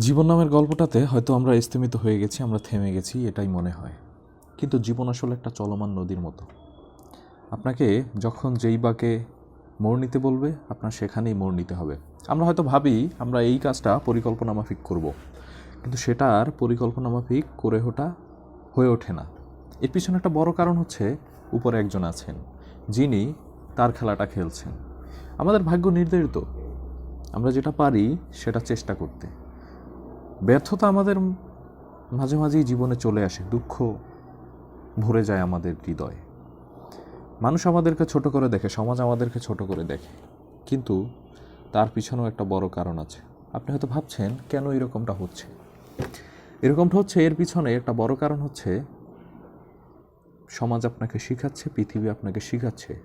জীবন নামের গল্পটাতে হয়তো আমরা স্থিমিত হয়ে গেছি, আমরা থেমে গেছি, এটাই মনে হয়। কিন্তু জীবন আসলে একটা চলমান নদীর মতো। আপনাকে যখন যেই বাকে মোড় নিতে বলবে, আপনার সেখানেই মোড় নিতে হবে। আমরা হয়তো ভাবি, আমরা এই কাজটা পরিকল্পনা মাফিক করব। কিন্তু সেটার পরিকল্পনা মাফিক করে ওঠা হয়ে ওঠে না। এর পিছনে একটা বড় কারণ হচ্ছে, উপরে একজন আছেন, যিনি তার খেলাটা খেলছেন। আমাদের ভাগ্য নির্ধারিত। আমরা যেটা পারি, সেটা চেষ্টা করতে। ব্যর্থতা আমাদের মাঝে মাঝেই জীবনে চলে আসে, দুঃখ ভরে যায় আমাদের হৃদয়ে। মানুষ আমাদেরকে ছোট করে দেখে, সমাজ আমাদেরকে ছোট করে দেখে। কিন্তু তার পিছনেও একটা বড় কারণ আছে। আপনি হয়তো ভাবছেন, কেন এরকমটা হচ্ছে? এরকমটা হচ্ছে, এর পিছনে একটা বড় কারণ হচ্ছে, সমাজ আপনাকে শিখাচ্ছে, পৃথিবী আপনাকে শিখাচ্ছে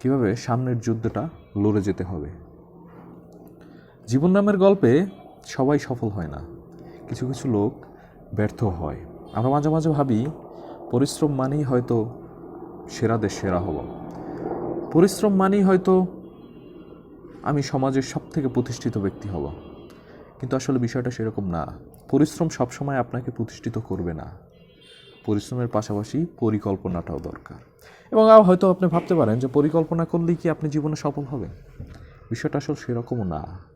কীভাবে সামনের যুদ্ধটা লড়ে যেতে হবে। জীবন নামের গল্পে সবাই সফল হয় না। কিছু কিছু লোক ব্যর্থ হয়। আমরা মাঝে মাঝে ভাবি, পরিশ্রম মানেই হয়তো সেরাদের সেরা হব পরিশ্রম মানেই হয়তো আমি সমাজের সব থেকে প্রতিষ্ঠিত ব্যক্তি হব কিন্তু আসলে বিষয়টা সেরকম না। পরিশ্রম সবসময় আপনাকে প্রতিষ্ঠিত করবে না। পরিশ্রমের পাশাপাশি পরিকল্পনাটাও দরকার। এবং হয়তো আপনি ভাবতে পারেন যে পরিকল্পনা করলেই কি আপনি জীবনে সফল হবেন? বিষয়টা আসলে সেরকমও না।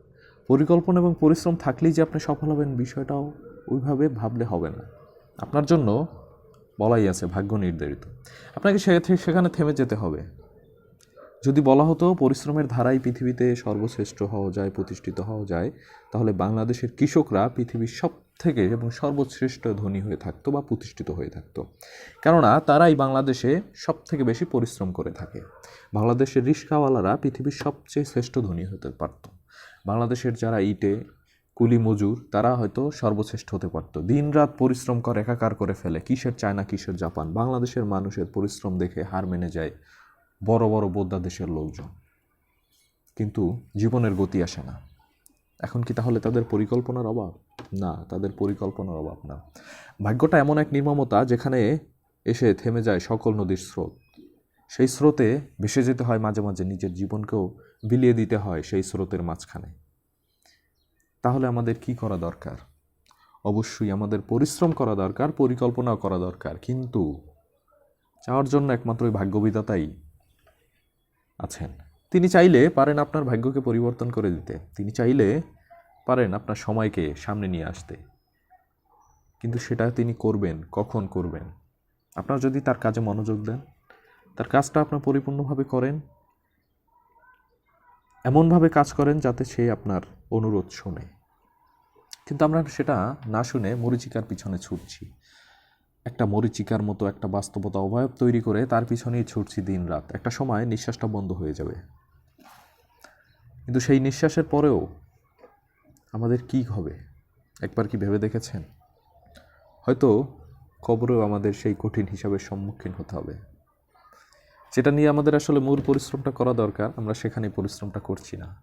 পরিকল্পনা এবং পরিশ্রম থাকলেই যে আপনি সফল হবেন বিষয়টাও ওইভাবে ভাবলে হবে না। আপনার জন্য বলাই আছে, ভাগ্য নির্ধারিত। আপনাকে সেখানে থেমে যেতে হবে। যদি বলা হতো পরিশ্রমের ধারাই পৃথিবীতে সর্বশ্রেষ্ঠ হওয়া যায়, প্রতিষ্ঠিত হওয়া যায়, তাহলে বাংলাদেশের কৃষকরা পৃথিবীর সব থেকে এবং সর্বশ্রেষ্ঠ ধনী হয়ে থাকতো বা প্রতিষ্ঠিত হয়ে থাকতো। কেননা তারাই বাংলাদেশে সব থেকে বেশি পরিশ্রম করে থাকে। বাংলাদেশের রিক্সাওয়ালারা পৃথিবীর সবচেয়ে শ্রেষ্ঠ ধনী হতে পারত। বাংলাদেশের যারা ইটে, কুলি মজুর, তারা হয়তো সর্বশ্রেষ্ঠ হতে পারত। দিন রাত পরিশ্রম করে, একাকার করে ফেলে। কিসের চায়না, কিসের জাপান? বাংলাদেশের মানুষের পরিশ্রম দেখে হার মেনে যায় বড় বড় বোদ্ধা দেশের লোকজন। কিন্তু জীবনের গতি আসে না। এখন কি তাহলে তাদের পরিকল্পনার অভাব? না, তাদের পরিকল্পনার অভাব না। ভাগ্যটা এমন এক নির্মমতা যেখানে এসে থেমে যায় সকল নদীর স্রোত। সেই স্রোতে ভেসে যেতে হয় মাঝে মাঝে নিজের জীবনকেও বিলিয়ে দিতে হয় সেই স্রোতের মাঝখানে। তাহলে আমাদের কি করা দরকার? অবশ্যই আমাদের পরিশ্রম করা দরকার, পরিকল্পনাও করা দরকার, কিন্তু চাওয়ার জন্য একমাত্র ভাগ্যবিধাতাই আছেন। তিনি চাইলে পারেন আপনার ভাগ্যকে পরিবর্তন করে দিতে। তিনি চাইলে পারেন আপনার সময়কে সামনে নিয়ে আসতে। কিন্তু সেটা তিনি করবেন, কখন করবেন? আপনার যদি তার কাজে মনোযোগ দেন, তার কাজটা আপনার পরিপূর্ণভাবে করেন এমনভাবে কাজ করেন যাতে সে আপনার অনুরোধ শোনে। কিন্তু আমরা সেটা না শুনে মরিচিকার পিছনে ছুটছি। একটা মরিচিকার মতো একটা বাস্তবতা অবয়ব তৈরি করে তার পিছনেই ছুটছি দিন রাত একটা সময় নিঃশ্বাসটা বন্ধ হয়ে যাবে। কিন্তু সেই নিঃশ্বাসের পরেও আমাদের কি হবে? একবার কি ভেবে দেখেছেন? হয়তো কবরেও আমাদের সেই কঠিন হিসাবের সম্মুখীন হতে হবে। যেটা নিয়ে আমাদের আসলে মূল পরিশ্রমটা করা দরকার, আমরা সেখানে পরিশ্রমটা করছি না।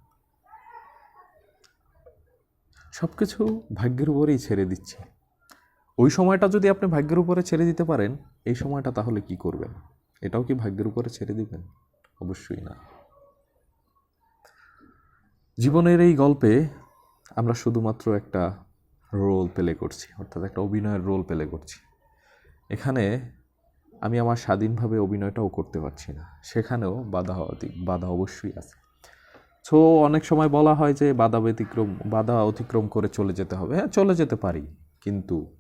সব কিছু ভাগ্যের উপরেই ছেড়ে দিচ্ছি। ওই সময়টা যদি আপনি ভাগ্যের উপরে ছেড়ে দিতে পারেন, এই সময়টা তাহলে কি করবেন? এটাও কি ভাগ্যের উপরে ছেড়ে দিবেন? অবশ্যই না। জীবনের এই গল্পে আমরা শুধুমাত্র একটা রোল প্লে করছি, অর্থাৎ একটা অভিনয়ের রোল প্লে করছি। এখানে আমি আমার স্বাধীনভাবে অভিনয়টাও করতে পারছি না। সেখানেও বাধা বাধা অবশ্যই আছে। সো অনেক সময় বলা হয় যে বাধা ব্যতিক্রম, বাধা অতিক্রম করে চলে যেতে হবে। হ্যাঁ চলে যেতে পারি। কিন্তু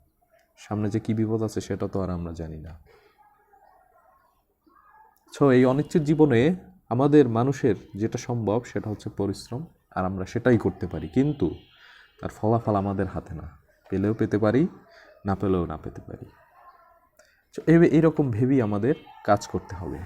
সামনে যে কি বিপদ আছে সেটা তো আর আমরা জানি না। সো এই অনিশ্চিত জীবনে আমাদের মানুষের যেটা সম্ভব সেটা হচ্ছে পরিশ্রম, আর আমরা সেটাই করতে পারি। কিন্তু তার ফলাফল আমাদের হাতে না। পেলেও পেতে পারি, না পেলেও না পেতে পারি। এইরকম ভেবেই আমাদের কাজ করতে হবে।